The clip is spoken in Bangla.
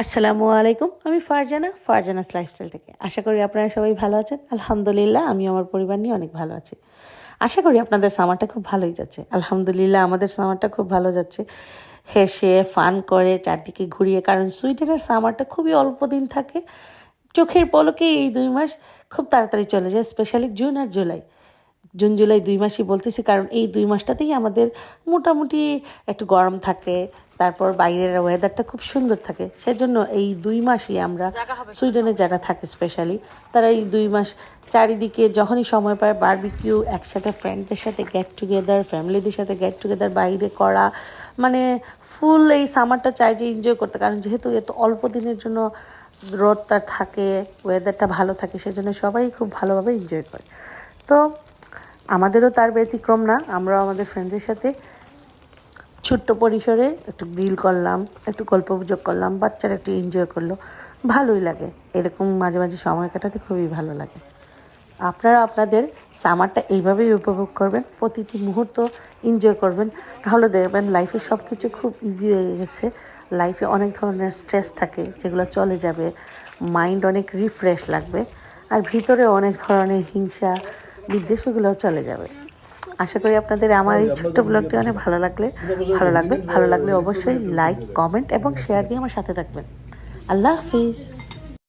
আসসালামু আলাইকুম, আমি ফারজানা ফারজানা লাইফস্টাইল থেকে। আশা করি আপনারা সবাই ভালো আছেন। আলহামদুলিল্লাহ আমি আমার পরিবার নিয়ে অনেক ভালো আছি। আশা করি আপনাদের সামারটা খুব ভালোই যাচ্ছে। আলহামদুলিল্লাহ, আমাদের সামারটা খুব ভালো যাচ্ছে। হেসে ফান করে, চারদিকে ঘুরিয়ে, কারণ সুইডেনের সামারটা খুবই অল্প দিন থাকে। চোখের পলকে এই দুই মাস খুব তাড়াতাড়ি চলে যায় স্পেশালি জুন আর জুলাই জুন জুলাই দুই মাসই বলতেছি কারণ এই দুই মাসটাতেই আমাদের মোটামুটি একটু গরম থাকে তারপর বাইরের ওয়েদারটা খুব সুন্দর থাকে। সেজন্য এই দুই মাসই আমরা সুইডেনে যারা থাকে স্পেশালি তারা এই দুই মাস চারিদিকে যখনই সময় পায় বারবিকিউ একসাথে ফ্রেন্ডদের সাথে গেট টুগেদার ফ্যামিলিদের সাথে গেট টুগেদার বাইরে করা মানে ফুল এই সামারটা চাই যে এনজয় করতে কারণ যেহেতু এত অল্প দিনের জন্য রোডটা থাকে ওয়েদারটা ভালো থাকে সেজন্য সবাই খুব ভালোভাবে এনজয় করে। তো আমাদেরও তার ব্যতিক্রম না, আমরাও আমাদের ফ্রেন্ডদের সাথে ছোট্ট পরিসরে একটু গ্রিল করলাম, একটু গল্প গুজব করলাম, বাচ্চারা একটু এনজয় করল, ভালোই লাগে। এরকম মাঝে মাঝে সময় কাটাতে খুবই ভালো লাগে। আপনারা আপনাদের সামারটা এইভাবেই উপভোগ করবেন, প্রতিটি মুহূর্ত এনজয় করবেন, তাহলে দেখবেন লাইফে সব কিছু খুব ইজি হয়ে গেছে। লাইফে অনেক ধরনের স্ট্রেস থাকে, যেগুলো চলে যাবে মাইন্ড অনেক রিফ্রেশ লাগবে, আর ভিতরে অনেক ধরনের হিংসা বিদ্বেষ ওগুলোও চলে যাবে। আশা করি আপনাদের আমার এই ছোট্ট ব্লগটি অনেক ভালো লাগলে, ভালো লাগবে। ভালো লাগলে অবশ্যই লাইক কমেন্ট এবং শেয়ার দিয়ে আমার সাথে থাকবেন। আল্লাহ হাফিজ।